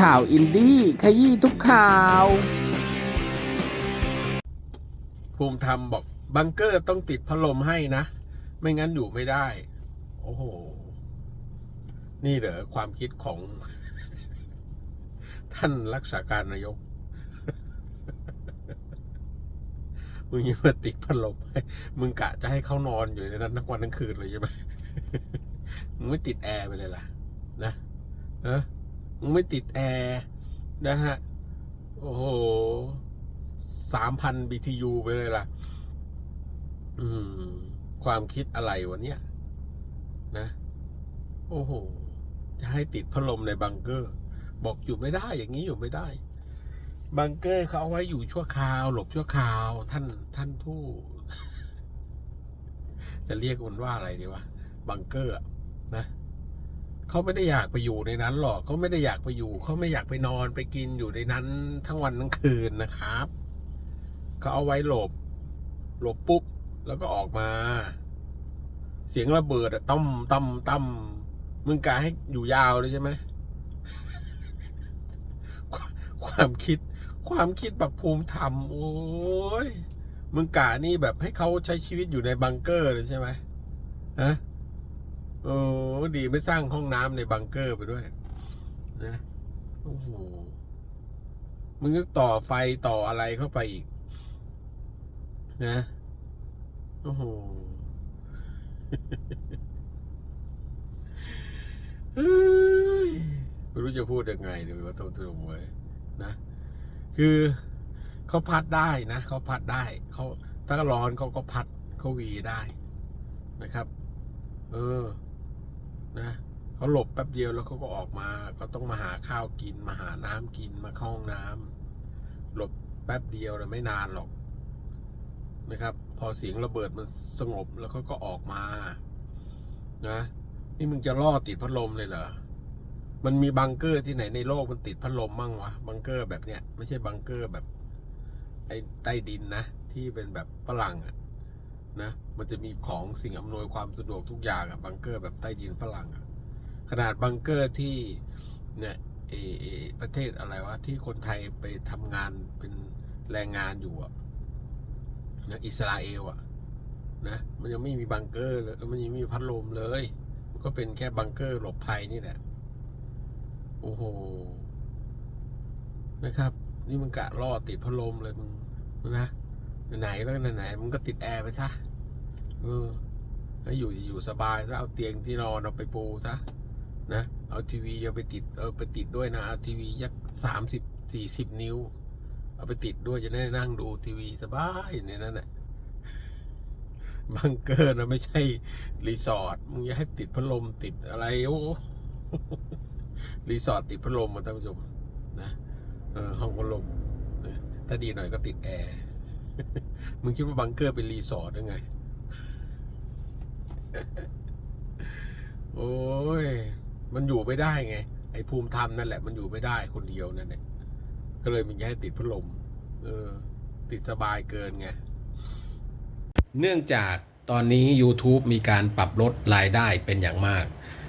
ข่าวอินดี้ขยี้ทุกข่าว ภูมิธรรมบอกบังเกอร์ต้องติดพัดลมให้นะ ไม่งั้นอยู่ไม่ได้ โอ้โห นี่เหรอความคิดของ ท่านรักษาการนายกมึงยังมาติดพัดลมให้มึงกะจะให้เขานอนอยู่ในนั้นทั้งวันทั้งคืนเลยใช่ไหมมึงไม่ติดแอร์ไปเลยล่ะ นะ เออ มึงไม่ติดแอร์นะฮะ โอ้โหสามพัน BTU ไปเลยล่ะ อืม ความคิดอะไรวะเนี่ยนะ โอ้โห จะให้ติดพัดลมในบังเกอร์ บอกอยู่ไม่ได้อย่างนี้อยู่ไม่ได้ บังเกอร์เขาเอาไว้อยู่ชั่วคราว หลบชั่วคราว ท่านท่านผู้ จะเรียกมันว่าอะไรดีวะ บังเกอร์อะนะ เขาไม่ได้อยากไปอยู่ในนั้นหรอกเขาไม่ได้อยากไปอยู่เขาไม่อยากไปนอนไปกินอยู่ในนั้น ทั้งวันทั้งคืนนะครับเขาเอาไว้หลบ หลบปุ๊บแล้วก็ออกมา เสียงระเบิดอะต้อมต้อมต้อมมึงกะให้อยู่ยาวเลยใช่ไหมความความคิด ความคิดแบบภูมิธรรมโอ้ยมึงกะนี่แบบให้เขาใช้ชีวิตอยู่ในบังเกอร์เลยใช่ไหมฮะ โอ้ดีไม่สร้างห้องน้ำในบังเกอร์ไปด้วย นะโอ้โหมึงก็ต่อไฟต่ออะไรเข้าไปอีก นะโอ้โหไม่รู้จะพูดยังไงเลยว่าต้องตัวมวยนะ คือเขาพัดได้นะเขาพัดได้เขาถ้าร้อนเขาก็พัดเขาวีได้นะครับ เออ นะเขาหลบแป๊บเดียวแล้วเขาก็ออกมา ก็ต้องมาหาข้าวกิน มาหาน้ำกินมาเข้าห้องน้ำหลบแป๊บเดียวนะไม่นานหรอกนะครับ พอเสียงระเบิดมันสงบแล้วเขาก็ออกมา นะ นี่มึงจะล่อติดพัดลมเลยเหรอมันมีบังเกอร์ที่ไหนในโลกมันติดพัดลมมั่งวะบังเกอร์แบบเนี้ยไม่ใช่บังเกอร์แบบไอ้ใต้ดินนะ ที่เป็นแบบฝรั่งอะ นะมันจะมีของสิ่งอำนวยความสะดวกทุกอย่างอะบังเกอร์แบบใต้ดินฝรั่งอะขนาดบังเกอร์ที่เนี่ยเอเอประเทศอะไรวะที่คนไทยไปทำงานเป็นแรงงานอยู่อะนะอิสราเอลอะนะมันยังไม่มีบังเกอร์เลยมันยังไม่มีพัดลมเลย มันก็เป็นแค่บังเกอร์หลบภัยนี่แหละโอ้โหนะครับ นี่มึงกะล่อติดพัดลมเลยมึงนะไหนแล้วไหนมึงก็ติดแอร์ไปซะ เออให้อยู่อยู่สบายซะเอาเตียงที่นอนเอาไปปูซะนะเอาทีวีเอาไปติดเออไปติดด้วยนะเอาทีวียักสามสิบสี่สิบนิ้ว เอาไปติดด้วยจะได้นั่งดูทีวีสบายในนั้นแหละบังเกอร์นะไม่ใช่รีสอร์ทมึงอย่าให้ติดพัดลมติดอะไรโอ้รีสอร์ทติดพัดลมมาท่านผู้ชมนะเออห้องพัดลมถ้าดีหน่อยก็ติดแอร์มึงคิดว่าบังเกอร์เป็นรีสอร์ทยังไง โอ้ย มันอยู่ไม่ได้ไง ไอ้ภูมิธรรมนั่นแหละ มันอยู่ไม่ได้คนเดียวนั่นเนี่ยก็เลยมันย้ายติดพัดลม เออ ติดสบายเกินไง เนื่องจากตอนนี้ YouTube มีการปรับลดรายได้เป็นอย่างมาก